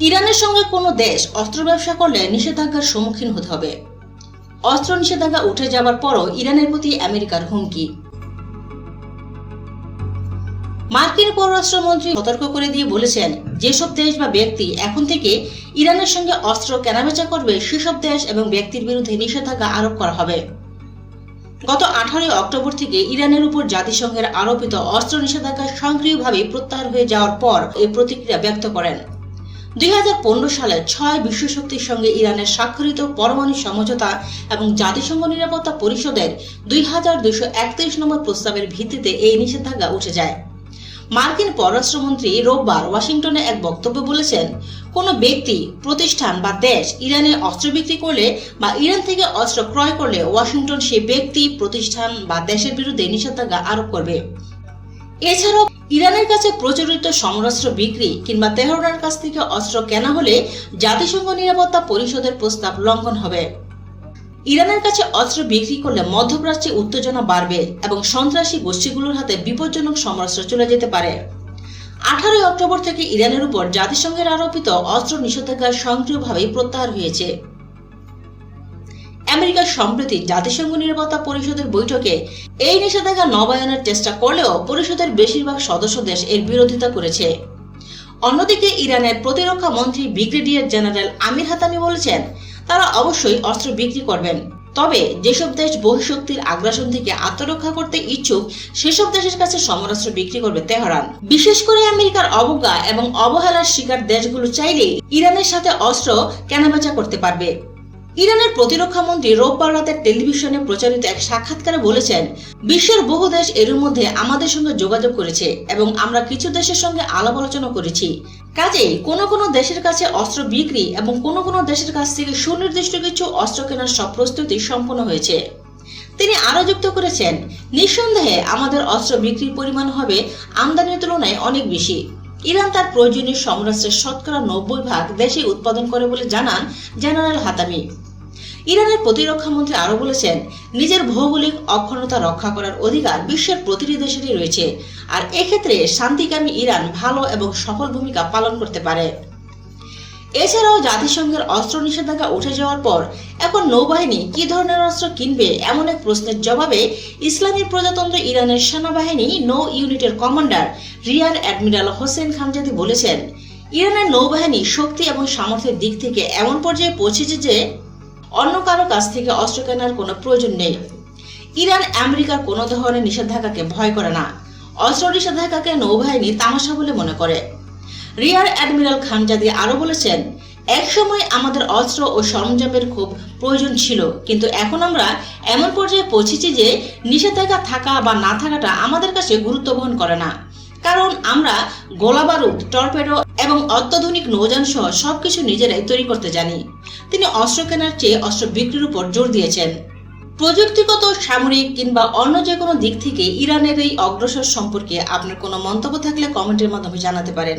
ইরানের সঙ্গে কোনো দেশ অস্ত্র ব্যবসা করলে নিষেধাজ্ঞার সম্মুখীন হতে হবে। অস্ত্র নিষেধাজ্ঞা উঠে যাবার পরও ইরানের প্রতি আমেরিকার হুমকি। মার্কিন পররাষ্ট্রমন্ত্রী সতর্ক করে দিয়ে বলেছেন, যেসব দেশ বা ব্যক্তি এখন থেকে ইরানের সঙ্গে অস্ত্র কেনাবেচা করবে, সেসব দেশ এবং ব্যক্তির বিরুদ্ধে নিষেধাজ্ঞা আরোপ করা হবে। গত আঠারোই অক্টোবর থেকে ইরানের উপর জাতিসংঘের আরোপিত অস্ত্র নিষেধাজ্ঞা সক্রিয়ভাবে প্রত্যাহার হয়ে যাওয়ার পর এই প্রতিক্রিয়া ব্যক্ত করেন। দুই হাজার পনেরো সালে ছয় বিশ্বশক্তির সঙ্গে ইরানের স্বাক্ষরিত পরমাণু সমঝোতা এবং জাতিসংঘ নিরাপত্তা পরিষদের দুই হাজার দুইশো একত্রিশ নম্বর প্রস্তাবের ভিত্তিতে এই নিষেধাজ্ঞা উঠে যায়। মার্কিন পররাষ্ট্রমন্ত্রী রোববার ওয়াশিংটনে এক বক্তব্যে বলেছেন, কোনো ব্যক্তি, প্রতিষ্ঠান বা দেশ ইরানে অস্ত্র বিক্রি করলে বা ইরান থেকে অস্ত্র ক্রয় করলে ওয়াশিংটন সেই ব্যক্তি, প্রতিষ্ঠান বা দেশের বিরুদ্ধে নিষেধাজ্ঞা আরোপ করবে। এছাড়াও ইরানের কাছে প্রচলিত সমরাস্ত্র বিক্রি কিংবা তেহরানের কাছ থেকে অস্ত্র কেনা হলে জাতিসংঘ নিরাপত্তা পরিষদের প্রস্তাব লঙ্ঘন হবে। ইরানের কাছে অস্ত্র বিক্রি করলে মধ্যপ্রাচ্যে উত্তেজনা বাড়বে এবং সন্ত্রাসী গোষ্ঠীগুলোর হাতে বিপজ্জনক সমরাস্ত্র চলে যেতে পারে। আঠারোই অক্টোবর থেকে ইরানের উপর জাতিসংঘের আরোপিত অস্ত্র নিষেধাজ্ঞা সক্রিয়ভাবে প্রত্যাহার হয়েছে। আমেরিকা সম্প্রতি জাতিসংঘ নিরাপত্তা পরিষদের বৈঠকে এই নিষেধাজ্ঞা নবায়নের চেষ্টা করলেও পরিষদের বেশিরভাগ সদস্য দেশ এর বিরোধিতা করেছে। অন্যদিকে ইরানের প্রতিরক্ষা মন্ত্রী ব্রিগেডিয়ার জেনারেল আমির হাতামি বলেছেন, তারা অবশ্যই অস্ত্র বিক্রি করবেন। তবে যেসব দেশ বহিঃশক্তির আগ্রাসন থেকে আত্মরক্ষা করতে ইচ্ছুক, সেসব দেশের কাছে সমরাস্ত্র বিক্রি করবে তেহরান। বিশেষ করে আমেরিকার অবজ্ঞা এবং অবহেলার শিকার দেশগুলো চাইলে ইরানের সাথে অস্ত্র কেনাবেচা করতে পারবে। ইরানের প্রতিরক্ষা মন্ত্রী রোববার রাতে টেলিভিশনে প্রচারিত এক সাক্ষাৎকারে বলেছেন, বিশ্বের বহু দেশ এর মধ্যে আমাদের সঙ্গে যোগাযোগ করেছে এবং আমরা কিছু দেশের সঙ্গে আলাপ আলোচনা করেছি। কাজেই কোন কোন দেশের কাছে অস্ত্র বিক্রি এবং কোন কোন দেশের কাছ থেকে সুনির্দিষ্ট কিছু অস্ত্র কেনার সব প্রস্তুতি সম্পন্ন হয়েছে। তিনি আরও যুক্ত করেছেন, নিঃসন্দেহে আমাদের অস্ত্র বিক্রির পরিমাণ হবে আমদানির তুলনায় অনেক বেশি। ইরান তার প্রয়োজনীয় সমরাস্ত্রের শতকরা নব্বই ভাগ দেশে উৎপাদন করে বলে জানান জেনারেল হাতামি। ইরানের প্রতিরক্ষা মন্ত্রী আরও বলেছেন, নিজের ভৌগোলিক অক্ষুণ্ণতা রক্ষা করার অধিকার বিশ্বের প্রতিটি দেশেরই রয়েছে। আর এক্ষেত্রে শান্তিকামী ইরান ভালো এবং সফল ভূমিকা পালন করতে পারে। এছাড়াও জাতিসংঘের অস্ত্র নিষেধাজ্ঞা উঠে যাওয়ার পর এখন নৌবাহিনী কি ধরনের অস্ত্র কিনবে এমন এক প্রশ্নের জবাবে ইসলামী প্রজাতন্ত্র ইরানের সেনাবাহিনী নৌ ইউনিটের commander rear admiral Hossein Khanzadi বলেছেন, ইরানের নৌবাহিনী শক্তি এবং সামর্থ্যের দিক থেকে এমন পর্যায়ে পৌঁছেছে যে অন্য কারও কাছ থেকে অস্ত্র কেনার কোনো প্রয়োজন নেই। ইরান, আমেরিকার কোনো ধরনের নিষেধাজ্ঞাকে ভয় করে না। অস্ত্র নিষেধাজ্ঞাকে নৌবাহিনী তামাশা বলে মনে করে। রিয়ার অ্যাডমিরাল খানজাদি আরও বলেছেন, একসময় আমাদের অস্ত্র ও সরঞ্জামের খুব প্রয়োজন ছিল, কিন্তু এখন আমরা এমন পর্যায়ে পৌঁছেছি যে নিষেধাজ্ঞা থাকা বা না থাকাটা আমাদের কাছে গুরুত্ব বহন করে না। কারণ আমরা গোলাবারুদ, টর্পেডো এবং অত্যাধুনিক নৌযান সহ সবকিছু নিজেরাই তৈরি করতে জানি। তিনি অস্ত্র কেনার চেয়ে অস্ত্র বিক্রির উপর জোর দিয়েছেন। প্রযুক্তিগত, সামরিক কিংবা অন্য যে কোনো দিক থেকে ইরানের এই অগ্রসর সম্পর্কে আপনার কোনো মন্তব্য থাকলে কমেন্টের মাধ্যমে জানাতে পারেন।